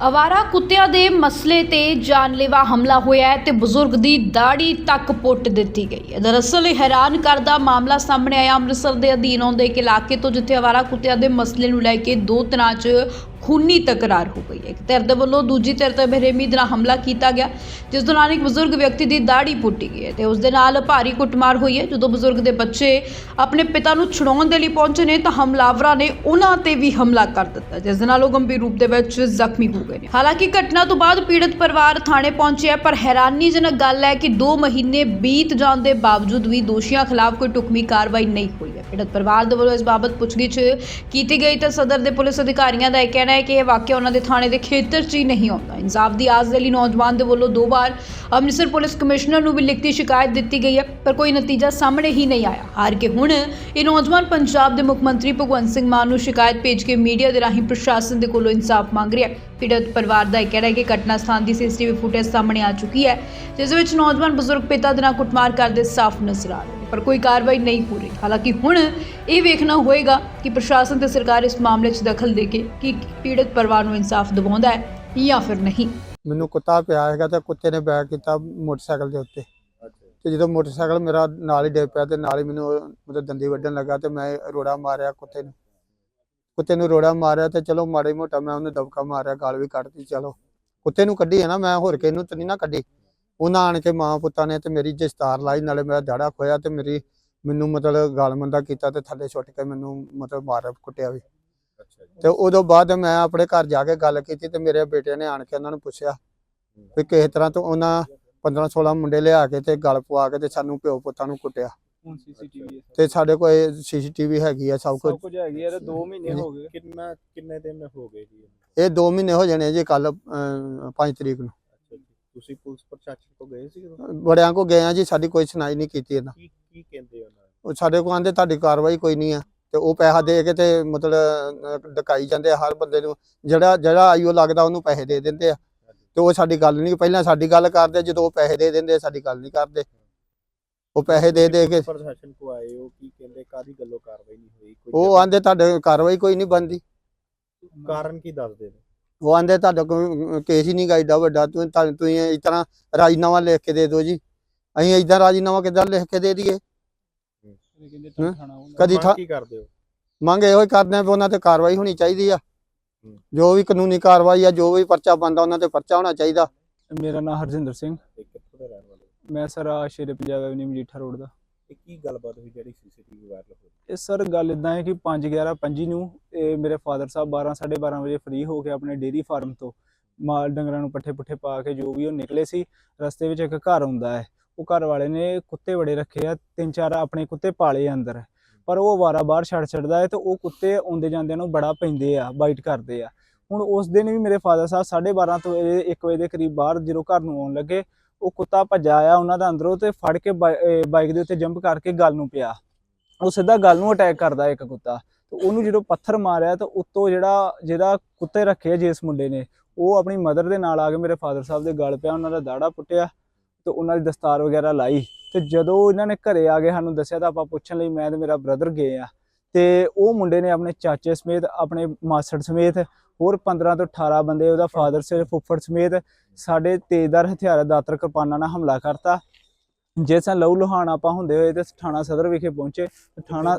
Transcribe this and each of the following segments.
ਅਵਾਰਾ ਕੁੱਤਿਆਂ ਦੇ ਮਸਲੇ ਤੇ ਜਾਨਲੇਵਾ ਹਮਲਾ ਹੋਇਆ ਹੈ ਤੇ ਬਜ਼ੁਰਗ ਦੀ ਦਾੜੀ ਤੱਕ ਪੁੱਟ ਦਿੱਤੀ ਗਈ ਹੈ। ਦਰਅਸਲ ਇਹ ਹੈਰਾਨ ਕਰਦਾ ਮਾਮਲਾ ਸਾਹਮਣੇ ਆਇਆ। ਅੰਮ੍ਰਿਤਸਰ ਦੇ ਅਧੀਨ ਆਉਂਦੇ ਇੱਕ ਇਲਾਕੇ ਤੋਂ ਜਿੱਥੇ ਅਵਾਰਾ ਕੁੱਤਿਆਂ ਦੇ ਮਸਲੇ ਨੂੰ ਲੈ ਕੇ ਦੋ ਤਰ੍ਹਾਂ 'ਚ ਖੂਨੀ ਤਕਰਾਰ ਹੋ ਗਈ ਹੈ। ਇੱਕ ਧਿਰ ਦੇ ਵੱਲੋਂ ਦੂਜੀ ਧਿਰ ਤੇ ਬੇਰਹਿਮੀ ਦੇ ਨਾਲ ਹਮਲਾ ਕੀਤਾ ਗਿਆ, ਜਿਸ ਦੌਰਾਨ ਇੱਕ ਬਜ਼ੁਰਗ ਵਿਅਕਤੀ ਦੀ ਦਾੜੀ ਪੁੱਟੀ ਗਈ ਹੈ ਤੇ ਉਸ ਦੇ ਨਾਲ ਭਾਰੀ ਕੁੱਟਮਾਰ ਹੋਈ ਹੈ। ਜਦੋਂ ਬਜ਼ੁਰਗ ਦੇ ਬੱਚੇ ਆਪਣੇ ਪਿਤਾ ਨੂੰ ਛੁਡਾਉਣ ਦੇ ਲਈ ਪਹੁੰਚੇ ਨੇ ਤਾਂ ਹਮਲਾਵਰਾਂ ਨੇ ਉਹਨਾਂ ਤੇ ਵੀ ਹਮਲਾ ਕਰ ਦਿੱਤਾ, ਜਿਸ ਦੇ ਨਾਲ ਉਹ ਗੰਭੀਰ ਰੂਪ ਦੇ ਵਿੱਚ ਜ਼ਖਮੀ ਹੋ ਗਏ ਨੇ। ਹਾਲਾਂਕਿ ਘਟਨਾ ਤੋਂ ਬਾਅਦ ਪੀੜਤ ਪਰਿਵਾਰ ਥਾਣੇ ਪਹੁੰਚਿਆ ਪਰ ਹੈਰਾਨੀਜਨਕ ਗੱਲ ਹੈ ਕਿ 2 ਮਹੀਨੇ ਬੀਤ ਜਾਣ ਦੇ ਬਾਵਜੂਦ ਵੀ ਦੋਸ਼ੀਆਂ ਖਿਲਾਫ ਕੋਈ ਟੁਕਮੀ ਕਾਰਵਾਈ ਨਹੀਂ ਹੋਈ ਹੈ। ਪੀੜਤ ਪਰਿਵਾਰ ਦੇ ਵੱਲੋਂ ਇਸ ਬਾਬਤ ਪੁੱਛਗਿੱਛ ਕੀਤੀ ਗਈ ਤਾਂ ਸਦਰ ਦੇ ਪੁਲਿਸ ਅਧਿਕਾਰੀਆਂ ਦਾ ਇਹ ਕਹਿਣਾ ਹੈ ਕਿ ਇਹ ਵਾਕਿਆ ਉਹਨਾਂ ਦੇ ਥਾਣੇ ਦੇ ਖੇਤਰ 'ਚ ਹੀ ਨਹੀਂ ਆਉਂਦਾ। ਇਨਸਾਫ ਦੀ ਆਸ ਦੇ ਲਈ ਨੌਜਵਾਨ ਦੇ ਵੱਲੋਂ ਦੋ ਵਾਰ ਅੰਮ੍ਰਿਤਸਰ ਪੁਲਿਸ ਕਮਿਸ਼ਨਰ ਨੂੰ ਵੀ ਲਿਖਤੀ ਸ਼ਿਕਾਇਤ ਦਿੱਤੀ ਗਈ ਹੈ, ਪਰ ਕੋਈ ਨਤੀਜਾ ਸਾਹਮਣੇ ਹੀ ਨਹੀਂ ਆਇਆ। ਹਾਰ ਕੇ ਹੁਣ ਇਹ ਨੌਜਵਾਨ ਪੰਜਾਬ ਦੇ ਮੁੱਖ ਮੰਤਰੀ ਭਗਵੰਤ ਸਿੰਘ ਮਾਨ ਨੂੰ ਸ਼ਿਕਾਇਤ ਭੇਜ ਕੇ ਮੀਡੀਆ ਦੇ ਰਾਹੀਂ ਪ੍ਰਸ਼ਾਸਨ ਦੇ ਕੋਲੋਂ ਇਨਸਾਫ ਮੰਗ ਰਿਹਾ ਹੈ। ਪੀੜਤ ਪਰਿਵਾਰ ਦਾ ਇਹ ਕਹਿਣਾ ਹੈ ਕਿ ਘਟਨਾ ਸਥਾਨ ਦੀ ਸੀਸੀਟੀਵੀ ਫੁਟੇਜ ਸਾਹਮਣੇ ਆ ਚੁੱਕੀ ਹੈ, ਜਿਸ ਵਿੱਚ ਨੌਜਵਾਨ ਬਜ਼ੁਰਗ ਪਿਤਾ ਦੇ ਨਾਲ ਕੁੱਟਮਾਰ ਕਰਦੇ ਸਾਫ਼ ਨਜ਼ਰ ਆ ਰਹੇ ਪਰ ਕੋਈ ਕਾਰਵਾਈ ਨਹੀਂ ਹੋ ਰਹੀ। ਹਾਲਾਂਕਿ ਹੁਣ ਇਹ ਵੇਖਣਾ ਹੋਏਗਾ ਕਿ ਪ੍ਰਸ਼ਾਸਨ ਤੇ ਸਰਕਾਰ ਇਸ ਮਾਮਲੇ 'ਚ ਦਖਲ ਦੇ ਕੇ ਕੀ ਪੀੜਤ ਪਰਿਵਾਰ ਨੂੰ ਇਨਸਾਫ ਦਿਵਾਉਂਦਾ ਹੈ ਜਾਂ ਫਿਰ ਨਹੀਂ। ਮੈਨੂੰ ਕੁੱਤਾ ਪਿਆ ਹੈਗਾ ਤੇ ਕੁੱਤੇ ਨੇ ਬੈਕ ਕੀਤਾ ਮੋਟਰਸਾਈਕਲ ਦੇ ਉੱਤੇ। ਤੇ ਜਦੋਂ ਮੋਟਰਸਾਈਕਲ ਮੇਰਾ ਨਾਲ ਹੀ ਡਿੱਗ ਪਿਆ ਤੇ ਨਾਲ ਹੀ ਮੈਨੂੰ ਮਤਲਬ ਦੰਦੀ ਵੱਢਣ ਲੱਗਾ ਤੇ ਮੈਂ ਰੋੜਾ ਮਾਰਿਆ ਕੁੱਤੇ ਨੂੰ। ਕੁੱਤੇ ਨੂੰ ਰੋੜਾ ਮਾਰਿਆ ਤੇ ਚਲੋ ਮਾੜੇ ਮੋਟਾ ਮੈਂ ਉਹਨੂੰ ਦਬਕਾ ਮਾਰਿਆ ਗਾਲ ਵੀ ਕੱਢਤੀ ਚਲੋ। ਕੁੱਤੇ ਨੂੰ ਕੱਢੀ ਹੈ ਨਾ ਮੈਂ ਹੋਰ ਕਿਸੇ ਨੂੰ ਤਾਂ ਨਹੀਂ ਨਾ ਕੱਢੀ। ਉਹਨਾਂ ਆਣ ਕੇ ਮਾਂ ਪੁੱਤਾਂ ਨੇ ਤੇ ਮੇਰੀ ਦਸਤਾਰ ਲਾਈ ਨਾਲੇ ਮੇਰਾ ਦਾੜਾ ਖੋਇਆ ਤੇ ਮੇਰੀ ਮੈਨੂੰ ਮਤਲਬ ਗਾਲ ਮੰਦਾ ਕੀਤਾ ਤੇ ਥੱਲੇ ਸੁੱਟ ਕੇ ਮੈਨੂੰ ਮਤਲਬ ਮਾਰ ਕੁੱਟਿਆ ਵੀ। ਤੇ ਉਦੋਂ ਬਾਅਦ ਮੈਂ ਆਪਣੇ ਘਰ ਜਾ ਕੇ ਗੱਲ ਕੀਤੀ ਤੇ ਮੇਰੇ ਬੇਟੇ ਨੇ ਆਣ ਕੇ ਉਹਨਾਂ ਨੂੰ ਪੁੱਛਿਆ ਵੀ ਕਿਸੇ ਤਰ੍ਹਾਂ ਤੋਂ ਉਹਨਾਂ 15 16 ਮੁੰਡੇ ਲਿਆ ਕੇ ਤੇ ਗਲ ਪਵਾ ਕੇ ਤੇ ਸਾਨੂੰ ਪਿਓ ਪੁੱਤਾਂ ਨੂੰ ਕੁੱਟਿਆ। ਹੁਣ ਸੀਸੀਟੀਵੀ ਤੇ ਸਾਡੇ ਕੋਲ ਸੀਸੀਟੀਵੀ ਹੈਗੀ ਆ ਸਭ ਕੁਝ ਸਭ ਕੁਝ ਹੈਗੀ ਹੈ ਤੇ 2 ਮਹੀਨੇ। ਹੋ ਗਏ। ਕਿੰਨਾ ਕਿੰਨੇ ਦਿਨ ਹੋ ਗਏ ਜੀ? ਇਹ 2 ਮਹੀਨੇ ਹੋ ਜਾਣੇ ਜੀ ਕੱਲ 5 ਤਰੀਕ ਨੂੰ। ਤੁਸੀਂ ਪੁਲਿਸ ਪ੍ਰਸ਼ਾਸਨ ਕੋ ਗਏ ਸੀ? ਬੜਿਆਂ ਕੋ ਗਏ ਆ ਜੀ ਸਾਡੀ ਕੋਈ ਸੁਣਾਈ ਨਹੀਂ ਕੀਤੀ ਇਹਨਾਂ। ਕੀ ਕੀ ਕਹਿੰਦੇ ਉਹਨਾਂ? ਨੇ? ਉਹ ਸਾਡੇ ਕੋਲ ਆਂਦੇ ਤੁਹਾਡੀ ਕਾਰਵਾਈ ਕੋਈ ਨਹੀਂ ਆ। ਤੇ ਉਹ ਪੈਸਾ ਦੇ ਕੇ ਤੇ ਮਤਲਬ ਡਕਾਈ ਜਾਂਦੇ ਆ ਹਰ ਬੰਦੇ ਨੂੰ। ਜਿਹੜਾ ਜਿਹੜਾ ਆਈਓ ਲੱਗਦਾ ਉਹਨੂੰ ਪੈਸੇ ਦੇ ਦਿੰਦੇ ਆ। ਤੇ ਉਹ ਸਾਡੀ ਗੱਲ ਨਹੀਂ ਪਹਿਲਾਂ ਸਾਡੀ ਗੱਲ ਕਰਦੇ ਜਦੋਂ ਉਹ ਪੈਸੇ ਦੇ ਦਿੰਦੇ ਸਾਡੀ ਗੱਲ ਨਹੀਂ ਕਰਦੇ। ਉਹ ਪੈਸੇ ਦੇ ਦੇ ਕੇ ਪ੍ਰਸ਼ਾਸਨ ਕੋ ਆਏ ਹੋ ਕੀ ਕਹਿੰਦੇ ਕਾਦੀ ਗੱਲੋਂ ਕਾਰਵਾਈ ਨਹੀਂ ਹੋਈ ਕੋਈ ਉਹ ਆਂਦੇ ਤੁਹਾਡੇ ਕਾਰਵਾਈ ਕੋਈ ਨਹੀਂ ਬੰਦੀ ਕਾਰਨ ਕੀ ਦੱਸਦੇ ਨੇ? ਉਹ ਆਂਦੇ ਤੁਹਾਡਾ ਕੋਈ ਕੇਸ ਹੀ ਨਹੀਂ ਗਾਈਦਾ ਵੱਡਾ ਤੂੰ ਤੁਸੀਂ ਇਸ ਤਰ੍ਹਾਂ ਰਾਜੀਨਾਮਾ ਲਿਖ ਕੇ ਦੇ ਦਿਓ ਜੀ। ਅਸੀਂ ਇਦਾਂ ਰਾਜੀਨਾਮਾ ਕਿੱਦਾਂ ਲਿਖ ਕੇ ਦੇ ਦਈਏ। ਕਦੀ ਕੀ ਕਰਦੇ ਹੋ? ਮੰਗ ਇਹੋ ਹੀ ਕਰਦੇ ਆ ਉਹਨਾਂ ਤੇ ਕਾਰਵਾਈ ਹੋਣੀ ਚਾਹੀਦੀ ਆ। ਜੋ ਵੀ ਕਾਨੂੰਨੀ ਕਾਰਵਾਈ ਆ ਜੋ ਵੀ ਪਰਚਾ ਬੰਦਾ ਉਹਨਾਂ ਤੇ ਪਰਚਾ ਹੋਣਾ ਚਾਹੀਦਾ। ਮੇਰਾ ਨਾਮ ਹਰਜਿੰਦਰ ਸਿੰਘ। ਮੈਂ sir Shere Punjab avenue Majitha road ਦਾ। ਇਹ ਕੀ ਗੱਲਬਾਤ ਹੋਈ ਜਿਹੜੀ ਸੀਸੀਟੀਵੀ ਵਾਇਰਲ ਹੋਈ? ਇਹ ਸਰ ਗੱਲ ਇਦਾਂ ਹੈ ਕਿ 5 11 25 ਨੂੰ ਇਹ ਮੇਰੇ ਫਾਦਰ ਸਾਹਿਬ 12 12:30 ਵਜੇ ਫ੍ਰੀ ਹੋ ਕੇ ਆਪਣੇ ਡੇਰੀ ਫਾਰਮ ਤੋਂ ਮਾਲ ਡੰਗਰਾਂ ਨੂੰ ਪੱਠੇ ਪੁੱਠੇ ਪਾ ਕੇ ਜੋ ਵੀ ਉਹ ਨਿਕਲੇ ਸੀ ਰਸਤੇ ਵਿੱਚ ਇੱਕ ਘਰ ਆਉਂਦਾ ਹੈ। ਉਹ ਘਰ ਵਾਲੇ ਨੇ ਕੁੱਤੇ ਬੜੇ ਰੱਖੇ ਆ ਤਿੰਨ ਚਾਰ ਆਪਣੇ ਕੁੱਤੇ ਪਾਲੇ ਆ ਅੰਦਰ। ਪਰ ਉਹ ਵਾਰਾ ਬਾਹਰ ਛੱਡ ਛੱਡਦਾ ਹੈ ਤੇ ਉਹ ਕੁੱਤੇ ਆਉਂਦੇ ਜਾਂਦਿਆਂ ਨੂੰ ਬੜਾ ਪੈਂਦੇ ਆ ਬਾਈਟ ਕਰਦੇ ਆ। ਹੁਣ ਉਸ ਦਿਨ ਵੀ ਮੇਰੇ ਫਾਦਰ ਸਾਹਿਬ 12:30 ਤੋਂ 1 ਵਜੇ ਦੇ ਕਰੀਬ ਬਾਹਰ ਜਦੋਂ ਘਰ ਨੂੰ ਆਉਣ ਲੱਗੇ ਉਹ ਕੁੱਤਾ ਭੱਜਾ ਆਇਆ ਉਹਨਾਂ ਦਾ ਅੰਦਰੋਂ ਤੇ ਫੜ ਕੇ ਬਾਈਕ ਦੇ ਉੱਤੇ ਜੰਪ ਕਰਕੇ ਗੱਲ ਨੂੰ ਪਿਆ। ਉਹ ਸਿੱਧਾ ਗੱਲ ਨੂੰ ਅਟੈਕ ਕਰਦਾ ਇੱਕ ਕੁੱਤਾ। ਤੇ ਉਹਨੂੰ ਜਦੋਂ ਪੱਥਰ ਮਾਰਿਆ ਤਾਂ ਉੱਤੋਂ ਜਿਹੜਾ ਜਿਹੜਾ ਕੁੱਤੇ ਰੱਖੇ ਆ ਜਿਸ ਮੁੰਡੇ ਨੇ, ਉਹ ਆਪਣੀ ਮਦਰ ਦੇ ਨਾਲ ਆ ਕੇ ਮੇਰੇ ਫਾਦਰ ਸਾਹਿਬ ਦੇ ਗਲ ਪਿਆ, ਉਹਨਾਂ ਦਾ ਦਾੜਾ ਪੁੱਟਿਆ ਤੇ ਉਹਨਾਂ ਦੀ ਦਸਤਾਰ ਵਗੈਰਾ ਲਾਈ। ਤੇ ਜਦੋਂ ਇਹਨਾਂ ਨੇ ਘਰੇ ਆ ਕੇ ਸਾਨੂੰ ਦੱਸਿਆ ਤਾਂ ਆਪਾਂ ਪੁੱਛਣ ਲਈ ਮੈਂ ਤੇ ਮੇਰਾ ਬ੍ਰਦਰ ਗਏ ਆ। ਤੇ ਉਹ ਮੁੰਡੇ ਨੇ ਆਪਣੇ ਚਾਚੇ ਸਮੇਤ ਆਪਣੇ ਮਾਸੜ ਸਮੇਤ ਹੋਰ 15 ਤੋਂ 18 ਬੰਦੇ ਉਹਦਾ ਫਾਦਰ ਸੇ ਫੁੱਫੜ ਸਮੇਤ ਸਾਡੇ ਤੇਜ਼ਦਾਰ ਹਥਿਆਰ ਦਾਤਰ ਕਿਰਪਾਨਾਂ ਨਾਲ ਹਮਲਾ ਕਰਤਾ। ਜਿਸ ਨਾਲ ਲਹੂ ਲੁਹਾਨ ਆਪਾਂ ਹੁੰਦੇ ਹੋਏ ਤੇ ਥਾਣਾ ਸਦਰ ਵਿਖੇ ਪਹੁੰਚੇ ਥਾਣਾ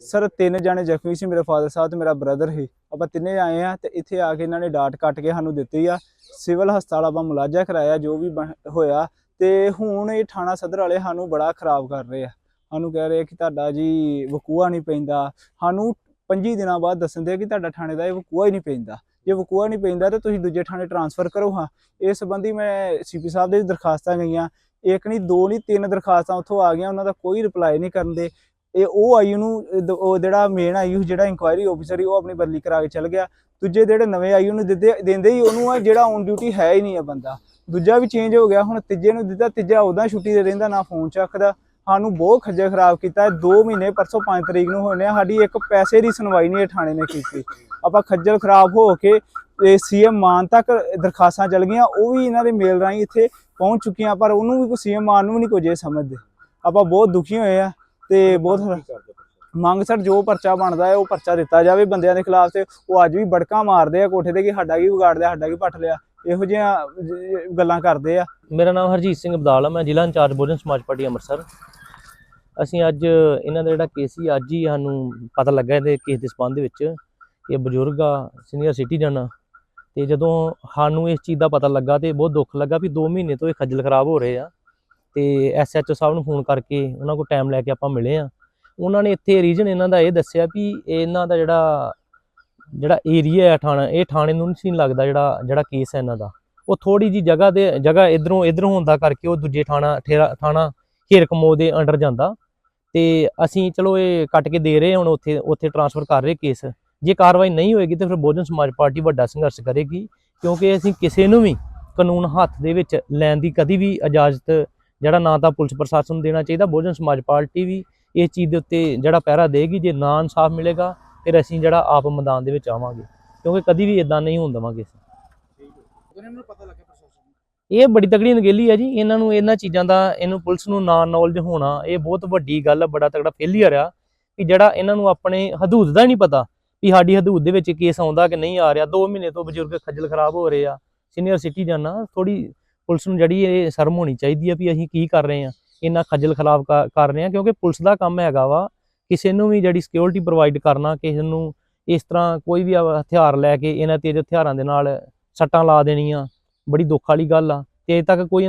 ਸਰ ਤਿੰਨ ਜਾਣੇ ਜ਼ਖਮੀ ਸੀ ਮੇਰੇ ਫਾਦਰ ਸਾਹਿਬ ਤੇ ਮੇਰਾ ਬ੍ਰਦਰ ਸੀ। ਆਪਾਂ ਤਿੰਨੇ ਆਏ ਆ ਤੇ ਇੱਥੇ ਆ ਕੇ ਇਹਨਾਂ ਨੇ ਡਾਟ ਕੱਟ ਕੇ ਸਾਨੂੰ ਦਿੱਤੀ ਆ। ਸਿਵਲ ਹਸਪਤਾਲ ਆਪਾਂ ਮੁਲਾਜ਼ਾ ਕਰਾਇਆ ਜੋ ਵੀ ਹੋਇਆ ਤੇ ਹੁਣ ਇਹ ਥਾਣਾ ਸਦਰ ਵਾਲੇ ਸਾਨੂੰ ਬੜਾ ਖਰਾਬ ਕਰ ਰਹੇ ਆ। ਸਾਨੂੰ ਕਹਿ ਰਹੇ ਕਿ ਤੁਹਾਡਾ ਜੀ ਵਕੂਆ ਨਹੀਂ ਪੈਂਦਾ। ਸਾਨੂੰ 25 ਦਿਨਾਂ ਬਾਅਦ ਦੱਸਣ ਦੇ ਕਿ ਤੁਹਾਡਾ ਥਾਣੇ ਦਾ ਇਹ ਵਕੂਆ ਹੀ ਨਹੀਂ ਪੈਂਦਾ। ਜੇ ਵਕੂਆ ਨਹੀਂ ਪੈਂਦਾ ਤਾਂ ਤੁਸੀਂ ਦੂਜੇ ਥਾਣੇ ਟਰਾਂਸਫਰ ਕਰੋ ਹਾਂ। ਇਸ ਸੰਬੰਧੀ ਮੈਂ ਸੀਪੀ ਸਾਹਿਬ ਦੇ ਦਰਖਾਸਤਾਂ ਗਈਆਂ। ਇੱਕ ਨਹੀਂ, ਦੋ ਨਹੀਂ, ਤਿੰਨ ਦਰਖਾਸਤਾਂ ਉੱਥੋਂ ਆ ਗਈਆਂ। ਉਹਨਾਂ ਦਾ ਕੋਈ ਰਿਪਲਾਈ ਨਹੀਂ ਕਰਨ ਦੇ। ਇਹ ਉਹ ਆਯੂ ਨੂੰ ਉਹ ਜਿਹੜਾ ਮੇਨ ਆਈਯੂ ਜਿਹੜਾ ਇਨਕੁਆਇਰੀ ਆਫੀਸਰ ਸੀ, ਉਹ ਆਪਣੀ ਬਦਲੀ ਕਰਾ ਕੇ ਚਲ ਗਿਆ। ਦੂਜੇ ਜਿਹੜੇ ਨਵੇਂ ਆਯੂ ਨੂੰ ਦਿੰਦੇ ਦਿੰਦੇ ਹੀ ਉਹਨੂੰ ਆ, ਜਿਹੜਾ ਔਨ ਡਿਊਟੀ ਹੈ ਹੀ ਨਹੀਂ ਆ ਬੰਦਾ। ਦੂਜਾ ਵੀ ਚੇਂਜ ਹੋ ਗਿਆ, ਹੁਣ ਤੀਜੇ ਨੂੰ ਦਿੱਤਾ, ਤੀਜਾ ਉਦਾਂ ਛੁੱਟੀ ਦੇ ਰਹਿੰਦਾ ਨਾ ਫੋਨ ਚੱਕਦਾ। ਸਾਨੂੰ ਬਹੁਤ ਖੱਜਲ ਖਰਾਬ ਕੀਤਾ 2 ਮਹੀਨੇ ਪਰਸੋਂ 5 ਤਰੀਕ ਨੂੰ ਹੋਣੇ ਆ ਸਾਡੀ ਇੱਕ ਪੈਸੇ ਦੀ ਸੁਣਵਾਈ ਨਹੀਂ ਥਾਣੇ ਨੇ ਕੀਤੀ। ਆਪਾਂ ਖੱਜਲ ਖਰਾਬ ਹੋ ਕੇ ਸੀਐਮ ਮਾਨ ਤੱਕ ਦਰਖਾਸਤਾਂ ਚਲ ਗਈਆਂ ਉਹ ਵੀ ਇਹਨਾਂ ਦੇ ਮੇਲ ਰਾਹੀਂ ਇੱਥੇ ਪਹੁੰਚ ਚੁੱਕੀਆਂ ਪਰ ਉਹਨੂੰ ਵੀ ਕੋਈ ਸੀਐਮ ਮਾਨ ਨੂੰ ਵੀ ਨਹੀਂ ਇਹ ਸਮਝਦੇ। ਆਪਾਂ ਬਹੁਤ ਦੁਖੀ ਹੋਏ ਆ ਤੇ ਬਹੁਤ? ਮੰਗ ਸਰ ਜੋ ਪਰਚਾ ਬਣਦਾ ਹੈ ਉਹ ਪਰਚਾ ਦਿੱਤਾ ਜਾਵੇ ਬੰਦਿਆਂ ਦੇ ਖਿਲਾਫ ਤੇ ਉਹ ਅੱਜ ਵੀ ਬੜਕਾ ਮਾਰਦੇ ਆ ਕੋਠੇ ਤੇ ਕਿ ਸਾਡਾ ਕੀ ਵਿਗਾੜ ਲਿਆ ਸਾਡਾ ਕੀ ਪੱਟ ਲਿਆ। ਇਹੋ ਜਿਹੀਆਂ ਗੱਲਾਂ ਕਰਦੇ ਆ। ਮੇਰਾ ਨਾਮ ਹਰਜੀਤ ਸਿੰਘ ਬਦਾਲ ਆ, ਮੈਂ ਜ਼ਿਲ੍ਹਾ ਇੰਚਾਰਜ ਬਹੁਜਨ ਸਮਾਜ ਪਾਰਟੀ ਅੰਮ੍ਰਿਤਸਰ। ਅਸੀਂ ਅੱਜ ਇਹਨਾਂ ਦਾ ਜਿਹੜਾ ਕੇਸ ਸੀ, ਅੱਜ ਹੀ ਸਾਨੂੰ ਪਤਾ ਲੱਗਾ ਇਹਦੇ ਕੇਸ ਦੇ ਸੰਬੰਧ ਵਿੱਚ ਇਹ ਬਜ਼ੁਰਗ ਆ, ਸੀਨੀਅਰ ਸਿਟੀਜ਼ਨ ਆ। ਤੇ ਜਦੋਂ ਸਾਨੂੰ ਇਸ ਚੀਜ਼ ਦਾ ਪਤਾ ਲੱਗਾ ਤੇ ਬਹੁਤ ਦੁੱਖ ਲੱਗਾ ਵੀ 2 ਮਹੀਨੇ ਤੋਂ ਇਹ ਖੱਜਲ ਖਰਾਬ ਹੋ ਰਹੇ ਆ। ਤੇ ਐਸਐਚਓ ਸਾਹਿਬ ਨੂੰ ਫੋਨ ਕਰਕੇ ਉਹਨਾਂ ਕੋਲ ਟਾਈਮ ਲੈ ਕੇ ਆਪਾਂ ਮਿਲੇ ਆ। ਉਹਨਾਂ ਨੇ ਇੱਥੇ ਰੀਜਨ ਇਹਨਾਂ ਦਾ ਇਹ ਦੱਸਿਆ ਵੀ ਇਹਨਾਂ ਦਾ ਜਿਹੜਾ ਜਿਹੜਾ ਏਰੀਆ ਹੈ ਥਾਣਾ, ਇਹ ਥਾਣੇ ਨੂੰ ਨਹੀਂ ਸੀ ਲੱਗਦਾ ਜਿਹੜਾ ਜਿਹੜਾ ਕੇਸ ਹੈ ਇਹਨਾਂ ਦਾ। ਉਹ ਥੋੜੀ ਜੀ ਜਗ੍ਹਾ ਦੇ, ਜਗ੍ਹਾ ਇਧਰੋਂ ਇਧਰੋਂ ਹੁੰਦਾ ਕਰਕੇ ਉਹ ਦੂਜੇ ਥਾਣਾ, ਠੇਰਾ, ਥਾਣਾ ਹੀਰ ਕਮੋ ਦੇ ਅੰਡਰ ਜਾਂਦਾ। ਤੇ ਅਸੀਂ ਚਲੋ ਇਹ ਕੱਟ ਕੇ ਦੇ ਰਹੇ ਹੁਣ ਉੱਥੇ ਉੱਥੇ ਟਰਾਂਸਫਰ ਕਰ ਰਹੇ ਕੇਸ ਜੇ ਕਾਰਵਾਈ ਨਹੀਂ ਹੋਏਗੀ ਤੇ ਫਿਰ ਬਹੁਜਨ ਸਮਾਜ ਪਾਰਟੀ ਵੱਡਾ ਸੰਘਰਸ਼ ਕਰੇਗੀ, ਕਿਉਂਕਿ ਅਸੀਂ ਕਿਸੇ ਨੂੰ ਵੀ ਕਾਨੂੰਨ ਹੱਥ ਦੇ ਵਿੱਚ ਲੈਣ ਦੀ ਕਦੀ ਵੀ ਇਜਾਜ਼ਤ, ਜਿਹੜਾ ਨਾ ਤਾਂ ਪੁਲਿਸ ਪ੍ਰਸ਼ਾਸਨ ਨੂੰ ਦੇਣਾ ਚਾਹੀਦਾ, ਬਹੁਜਨ ਸਮਾਜ ਪਾਰਟੀ ਵੀ ਇਸ ਚੀਜ਼ ਦੇ ਉੱਤੇ ਜਿਹੜਾ ਪਹਿਰਾ ਦੇਗੀ, ਜੇ ਨਾ ਇਨਸਾਫ ਮਿਲੇਗਾ ਫਿਰ ਅਸੀਂ ਜਿਹੜਾ ਆਪ ਮੈਦਾਨ ਦੇ ਵਿੱਚ ਆਵਾਂਗੇ ਕਿਉਂਕਿ ਕਦੀ ਵੀ ਇਦਾਂ ਨਹੀਂ ਹੋਣ ਦੇਵਾਂਗੇ ਇਹ ਬੜੀ ਤਗੜੀ ਨਗੇਲੀ ਹੈ ਜੀ ਇਹਨਾਂ ਨੂੰ ਇਹਨਾਂ ਚੀਜ਼ਾਂ ਦਾ ਇਹਨੂੰ ਪੁਲਿਸ ਨੂੰ ਨਾ ਨੌਲੇਜ ਹੋਣਾ ਇਹ ਬਹੁਤ ਵੱਡੀ ਗੱਲ ਹੈ ਬੜਾ ਤਗੜਾ ਫੇਲੀਅਰ ਆ ਕਿ ਜਿਹੜਾ ਇਹਨਾਂ ਨੂੰ ਆਪਣੇ ਹਦੂਦ ਦਾ ਨਹੀਂ ਪਤਾ ਵੀ ਸਾਡੀ ਹਦੂਦ ਦੇ ਵਿੱਚ ਕੇਸ ਆਉਂਦਾ ਕਿ ਨਹੀਂ ਆ ਰਿਹਾ 2 ਮਹੀਨੇ ਤੋਂ ਬਜ਼ੁਰਗ ਖੱਜਲ ਖਰਾਬ ਹੋ ਰਹੇ ਆ ਸੀਨੀਅਰ ਸਿਟੀਜ਼ਨ ਆ ਥੋੜੀ ਪੁਲਿਸ ਨੂੰ ਜਿਹੜੀ ਇਹ ਸ਼ਰਮ ਹੋਣੀ ਚਾਹੀਦੀ ਆ ਵੀ ਅਸੀਂ ਕੀ ਕਰ ਰਹੇ ਆ ਇੰਨਾ ਖੱਜਲ ਖਰਾਬ ਕਰ ਕਰ ਰਹੇ ਆ ਕਿਉਂਕਿ ਪੁਲਿਸ ਦਾ ਕੰਮ ਹੈਗਾ ਵਾ ਕਿਸੇ ਨੂੰ ਵੀ ਜਿਹੜੀ ਸਿਕਿਉਰਿਟੀ ਪ੍ਰੋਵਾਈਡ ਕਰਨਾ, ਕਿਸੇ ਨੂੰ ਇਸ ਤਰ੍ਹਾਂ ਕੋਈ ਵੀ ਹਥਿਆਰ ਲੈ ਕੇ ਇਹਨਾਂ ਤੇਜ਼ ਹਥਿਆਰਾਂ ਦੇ ਨਾਲ ਸੱਟਾਂ ਲਾ ਦੇਣੀਆਂ, ਬੜੀ ਦੁੱਖ ਵਾਲੀ ਗੱਲ ਆ। ਤੇ ਅਜੇ ਤੱਕ ਕੋਈ